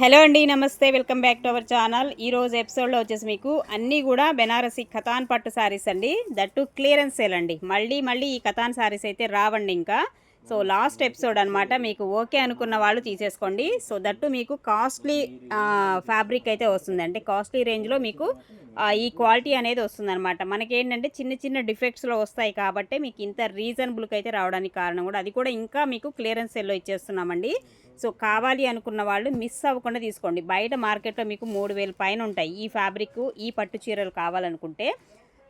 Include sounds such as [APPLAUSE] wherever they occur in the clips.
Hello అండి namaste. Welcome back to our channel. ఈరోజు ఎపిసోడ్లో వచ్చేసి మీకు అన్నీ కూడా బెనారసి ఖతాన్ పట్టు శారీస్ అండి. దట్టు క్లియరెన్స్ సేల్ అండి. మళ్ళీ మళ్ళీ ఈ ఖతాన్ శారీస్ అయితే రావండి ఇంకా. సో లాస్ట్ ఎపిసోడ్ అనమాట మీకు ఓకే అనుకున్న వాళ్ళు తీసేసుకోండి. సో దట్టు మీకు కాస్ట్లీ ఫ్యాబ్రిక్ అయితే వస్తుంది అంటే కాస్ట్లీ రేంజ్లో మీకు ఈ క్వాలిటీ అనేది వస్తుంది అనమాట మనకేంటంటే చిన్న చిన్న డిఫెక్ట్స్లో వస్తాయి కాబట్టి మీకు ఇంత రీజనబుల్కి అయితే రావడానికి కారణం కూడా అది కూడా ఇంకా మీకు క్లియరెన్స్ సెల్లో ఇచ్చేస్తున్నామండి. సో కావాలి అనుకున్న వాళ్ళు మిస్ అవ్వకుండా తీసుకోండి. బయట మార్కెట్లో మీకు మూడు వేల పైన ఉంటాయి. ఈ ఫ్యాబ్రిక్ ఈ పట్టు చీరలు కావాలనుకుంటే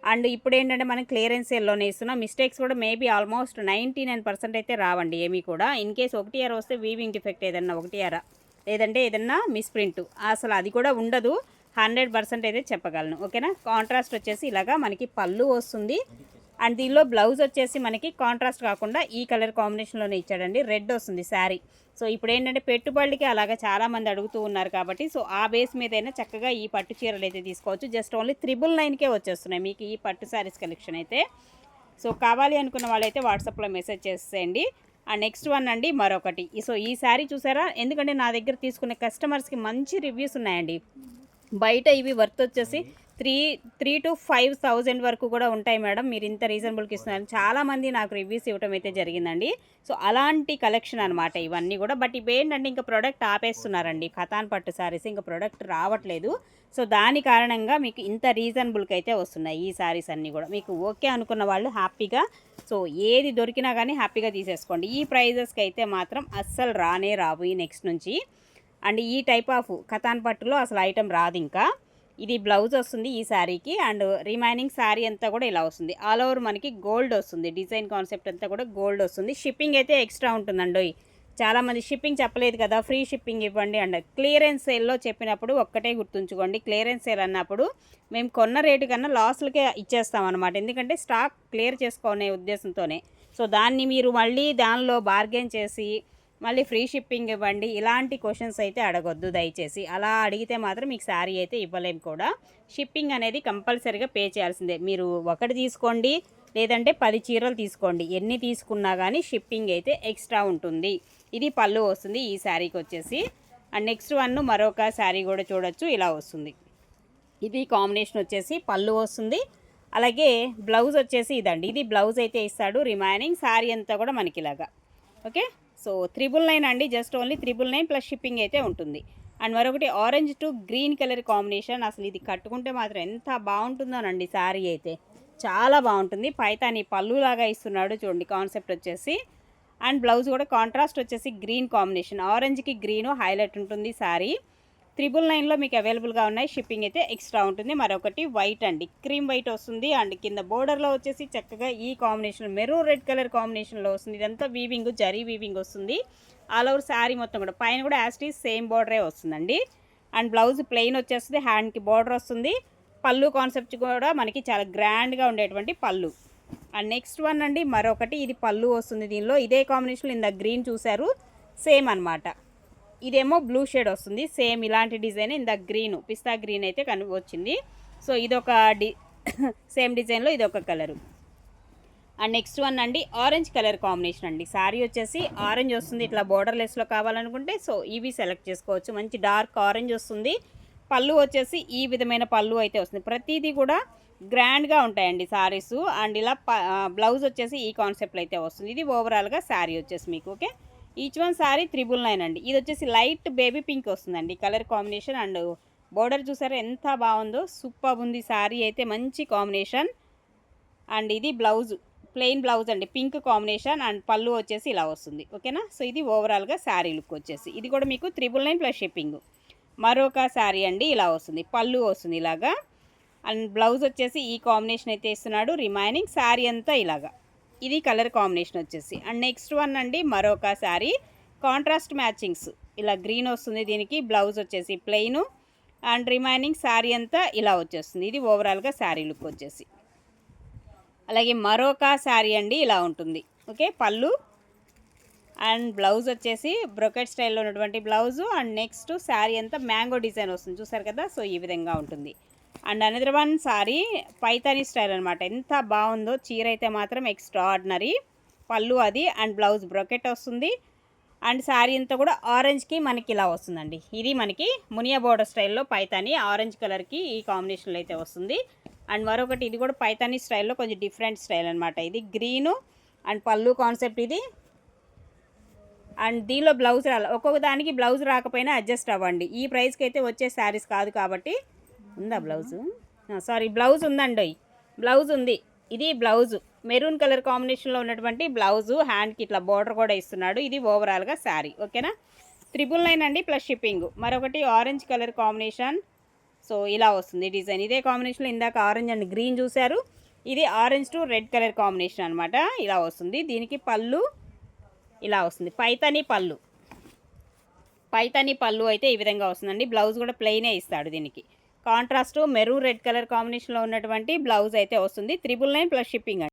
అండ్ ఇప్పుడు ఏంటంటే మనం క్లియరెన్స్ సేల్లోనే ఇస్తున్నాం. మిస్టేక్స్ కూడా maybe almost ninety nine percent అయితే రావండి ఏమీ కూడా. ఇన్ కేస్ ఒకటి అర వస్తే వీవింగ్ డిఫెక్ట్ ఏదన్నా ఒకటి అర లేదంటే ఏదన్నా మిస్ప్రింట్ అసలు అది కూడా ఉండదు. హండ్రెడ్ పర్సెంట్ అయితే చెప్పగలను. ఓకేనా? కాంట్రాస్ట్ వచ్చేసి ఇలాగా మనకి పళ్ళు వస్తుంది. అండ్ దీనిలో బ్లౌజ్ వచ్చేసి మనకి కాంట్రాస్ట్ కాకుండా ఈ కలర్ కాంబినేషన్లోనే ఇచ్చాడండి. రెడ్ వస్తుంది శారీ. సో ఇప్పుడు ఏంటంటే పెట్టుబడికి అలాగా చాలామంది అడుగుతూ ఉన్నారు కాబట్టి సో ఆ బేస్ మీదైనా చక్కగా ఈ పట్టు చీరలు అయితే తీసుకోవచ్చు. జస్ట్ ఓన్లీ త్రిబుల్ నైన్కే వచ్చేస్తున్నాయి. మీకు ఈ పట్టు శారీస్ కలెక్షన్ అయితే. సో కావాలి అనుకున్న వాళ్ళైతే వాట్సాప్లో మెసేజ్ చేసేయండి. అండ్ నెక్స్ట్ వన్ అండి మరొకటి. సో ఈ శారీ చూసారా? ఎందుకంటే నా దగ్గర తీసుకునే కస్టమర్స్కి మంచి రివ్యూస్ ఉన్నాయండి. బయట ఇవి వర్త్ వచ్చేసి three three to five thousand వరకు కూడా ఉంటాయి మేడం. మీరు ఇంత రీజనబుల్కి ఇస్తున్నారు. చాలామంది నాకు రివ్యూస్ ఇవ్వడం అయితే జరిగిందండి. సో అలాంటి కలెక్షన్ అనమాట ఇవన్నీ కూడా. బట్ ఇవి ఏంటంటే ఇంకా ప్రోడక్ట్ ఆపేస్తున్నారండి. ఖతాన్ పట్టు శారీస్ ఇంకా ప్రోడక్ట్ రావట్లేదు. సో దాని కారణంగా మీకు ఇంత రీజనబుల్కి అయితే వస్తున్నాయి ఈ శారీస్ అన్నీ కూడా. మీకు ఓకే అనుకున్న వాళ్ళు హ్యాపీగా సో ఏది దొరికినా కానీ హ్యాపీగా తీసేసుకోండి. ఈ ప్రైజెస్కి అయితే మాత్రం అస్సలు రానే రావు ఈ నెక్స్ట్ నుంచి. అండ్ ఈ టైప్ ఆఫ్ కథాన్ పట్టులో అసలు ఐటెం రాదు ఇంకా. ఇది బ్లౌజ్ వస్తుంది ఈ శారీకి అండ్ రిమైనింగ్ శారీ అంతా కూడా ఇలా వస్తుంది. ఆల్ ఓవర్ మనకి గోల్డ్ వస్తుంది. డిజైన్ కాన్సెప్ట్ అంతా కూడా గోల్డ్ వస్తుంది. షిప్పింగ్ అయితే ఎక్స్ట్రా ఉంటుందండి చాలామంది షిప్పింగ్ చెప్పలేదు కదా ఫ్రీ షిప్పింగ్ ఇవ్వండి అండ్ క్లియరెన్స్ సేల్లో చెప్పినప్పుడు ఒక్కటే గుర్తుంచుకోండి. క్లియరెన్స్ సేల్ అన్నప్పుడు మేము కొన్న రేటు కన్నా లాస్లకే ఇచ్చేస్తామన్నమాట. ఎందుకంటే స్టాక్ క్లియర్ చేసుకునే ఉద్దేశంతోనే. సో దాన్ని మీరు మళ్ళీ దానిలో బార్గెన్ చేసి మళ్ళీ ఫ్రీ షిప్పింగ్ ఇవ్వండి. ఇలాంటి క్వశ్చన్స్ అయితే అడగొద్దు దయచేసి. అలా అడిగితే మాత్రం మీకు శారీ అయితే ఇవ్వలేము కూడా. షిప్పింగ్ అనేది కంపల్సరీగా పే చేయాల్సిందే. మీరు ఒకటి తీసుకోండి లేదంటే పది చీరలు తీసుకోండి. ఎన్ని తీసుకున్నా కానీ షిప్పింగ్ అయితే ఎక్స్ట్రా ఉంటుంది. ఇది పళ్ళు వస్తుంది ఈ శారీకి వచ్చేసి. అండ్ నెక్స్ట్ వన్ మరొక శారీ కూడా చూడొచ్చు ఇలా వస్తుంది. ఇది కాంబినేషన్ వచ్చేసి పళ్ళు వస్తుంది. అలాగే బ్లౌజ్ వచ్చేసి ఇదండి. ఇది బ్లౌజ్ అయితే ఇస్తాడు రిమైనింగ్ శారీ అంతా కూడా మనకి ఇలాగా ఓకే? సో త్రిబుల్ నైన్ అండి just only triple nine plus shipping అయితే ఉంటుంది. అండ్ మరొకటి orange to green colour combination అసలు ఇది కట్టుకుంటే మాత్రం ఎంత బాగుంటుందోనండి శారీ అయితే. చాలా బాగుంటుంది. పైతాని పళ్ళులాగా ఇస్తున్నాడు చూడండి కాన్సెప్ట్ వచ్చేసి. అండ్ బ్లౌజ్ కూడా కాంట్రాస్ట్ వచ్చేసి గ్రీన్ కాంబినేషన్. ఆరెంజ్కి గ్రీను హైలైట్ ఉంటుంది శారీ. త్రిబుల్ నైన్లో మీకు అవైలబుల్గా ఉన్నాయి. షిప్పింగ్ అయితే ఎక్స్ట్రా ఉంటుంది. మరొకటి వైట్ అండి. క్రీమ్ వైట్ వస్తుంది. అండ్ కింద బోర్డర్లో వచ్చేసి చక్కగా ఈ కాంబినేషన్ మెరూన్ రెడ్ కలర్ కాంబినేషన్లో వస్తుంది. ఇదంతా వీవింగ్ జరీ వీవింగ్ వస్తుంది. ఆల్ ఓవర్ శారీ మొత్తం కూడా. పైన కూడా యాస్టీ సేమ్ బోర్డరే వస్తుందండి. అండ్ బ్లౌజ్ ప్లెయిన్ వచ్చేస్తుంది. హ్యాండ్కి బోర్డర్ వస్తుంది. పళ్ళు కాన్సెప్ట్ కూడా మనకి చాలా గ్రాండ్గా ఉండేటువంటి పళ్ళు. అండ్ నెక్స్ట్ వన్ అండి. మరొకటి. ఇది పళ్ళు వస్తుంది దీనిలో. ఇదే కాంబినేషన్లో ఇందా గ్రీన్ చూశారు. సేమ్ అన్నమాట. ఇదేమో బ్లూ షేడ్ వస్తుంది. సేమ్ ఇలాంటి డిజైన్ ఇందాక గ్రీన్ పిస్తా గ్రీన్ అయితే కను వచ్చింది సో ఇదొక డి [COUGHS] సేమ్ డిజైన్లో ఇదొక కలరు. అండ్ నెక్స్ట్ వన్ అండి ఆరెంజ్ కలర్ కాంబినేషన్ అండి. శారీ వచ్చేసి ఆరెంజ్ వస్తుంది ఇట్లా బోర్డర్లెస్లో కావాలనుకుంటే సో ఇవి సెలెక్ట్ చేసుకోవచ్చు. మంచి డార్క్ ఆరెంజ్ వస్తుంది. పళ్ళు వచ్చేసి ఈ విధమైన పళ్ళు అయితే వస్తుంది. ప్రతిదీ కూడా గ్రాండ్గా ఉంటాయండి శారీస్ అండ్ ఇలా ప బ్లౌజ్ వచ్చేసి ఈ కాన్సెప్ట్లో అయితే వస్తుంది. ఇది ఓవరాల్గా శారీ వచ్చేసి మీకు okay? Each one sari triple nine అండి ఇది వచ్చేసి లైట్ బేబీ పింక్ వస్తుందండి. కలర్ కాంబినేషన్ అండ్ బోర్డర్ చూసారా ఎంత బాగుందో? సూపర్ ఉంది సారీ అయితే మంచి కాంబినేషన్ అండ్ ఇది బ్లౌజ్ ప్లెయిన్ బ్లౌజ్ అండి. పింక్ కాంబినేషన్ అండ్ పళ్ళు వచ్చేసి ఇలా వస్తుంది. ఓకేనా సో ఇది ఓవరాల్గా శారీ లుక్ వచ్చేసి. ఇది కూడా మీకు త్రిబుల్ నైన్ ప్లస్ షిప్పింగ్ మరొక శారీ అండి ఇలా వస్తుంది. పళ్ళు వస్తుంది ఇలాగా. అండ్ బ్లౌజ్ వచ్చేసి ఈ కాంబినేషన్ అయితే ఇస్తున్నాడు. రిమైనింగ్ శారీ అంతా ఇలాగా. ఇది కలర్ కాంబినేషన్ వచ్చేసి. అండ్ నెక్స్ట్ వన్ అండి మరొక శారీ కాంట్రాస్ట్ మ్యాచింగ్స్. ఇలా గ్రీన్ వస్తుంది దీనికి బ్లౌజ్ వచ్చేసి ప్లెయిన్. అండ్ రిమైనింగ్ శారీ అంతా ఇలా వచ్చేస్తుంది. ఇది ఓవరాల్గా శారీ లుక్ వచ్చేసి. అలాగే మరొక శారీ అండి ఇలా ఉంటుంది. ఓకే పళ్ళు. అండ్ బ్లౌజ్ వచ్చేసి బ్రొకెట్ స్టైల్లో ఉన్నటువంటి బ్లౌజు. అండ్ నెక్స్ట్ శారీ అంతా మ్యాంగో డిజైన్ వస్తుంది. చూసారు కదా? సో ఈ విధంగా ఉంటుంది. And another one sari Paithani style అనమాట ఎంత బాగుందో చీర అయితే మాత్రం ఎక్స్ట్రా ఆర్డినరీ పళ్ళు అది అండ్ బ్లౌజ్ బ్రొకెట్ వస్తుంది. అండ్ శారీ అంతా కూడా ఆరెంజ్కి మనకి ఇలా వస్తుందండి. ఇది మనకి మునియా బోర్డర్ స్టైల్లో పైతాని ఆరెంజ్ కలర్కి ఈ కాంబినేషన్లో అయితే వస్తుంది. అండ్ మరొకటి ఇది కూడా పైతాని స్టైల్లో కొంచెం డిఫరెంట్ స్టైల్ అనమాట ఇది గ్రీను అండ్ పళ్ళు కాన్సెప్ట్ ఇది. అండ్ దీనిలో బ్లౌజ్ రాలి ఒక్కొక్క దానికి బ్లౌజ్ రాకపోయినా అడ్జస్ట్ అవ్వండి. ఈ ప్రైస్కి అయితే వచ్చే శారీస్ కాదు కాబట్టి ఉందా బ్లౌజు? సారీ బ్లౌజ్ ఉందండి. బ్లౌజ్ ఉంది. ఇది బ్లౌజు. మెరూన్ కలర్ కాంబినేషన్లో ఉన్నటువంటి బ్లౌజు హ్యాండ్కి ఇట్లా బార్డర్ కూడా ఇస్తున్నాడు. ఇది ఓవరాల్గా శారీ ఓకేనా త్రిబుల్ నైన్ అండి ప్లస్ షిప్పింగ్ మరొకటి ఆరెంజ్ కలర్ కాంబినేషన్. సో ఇలా వస్తుంది డిజైన్. ఇదే కాంబినేషన్లో ఇందాక ఆరెంజ్ అండ్ గ్రీన్ చూశారు. ఇది orange to red colour combination అనమాట ఇలా వస్తుంది. దీనికి పళ్ళు ఇలా వస్తుంది. పైతని పళ్ళు. పైతని పళ్ళు అయితే ఈ విధంగా వస్తుందండి. బ్లౌజ్ కూడా ప్లెయినే ఇస్తాడు దీనికి. కాంట్రాస్ట్ మెరూన్ రెడ్ కలర్ కాంబినేషన్లో ఉన్నటువంటి బ్లౌజ్ అయితే వస్తుంది. Triple nine plus shipping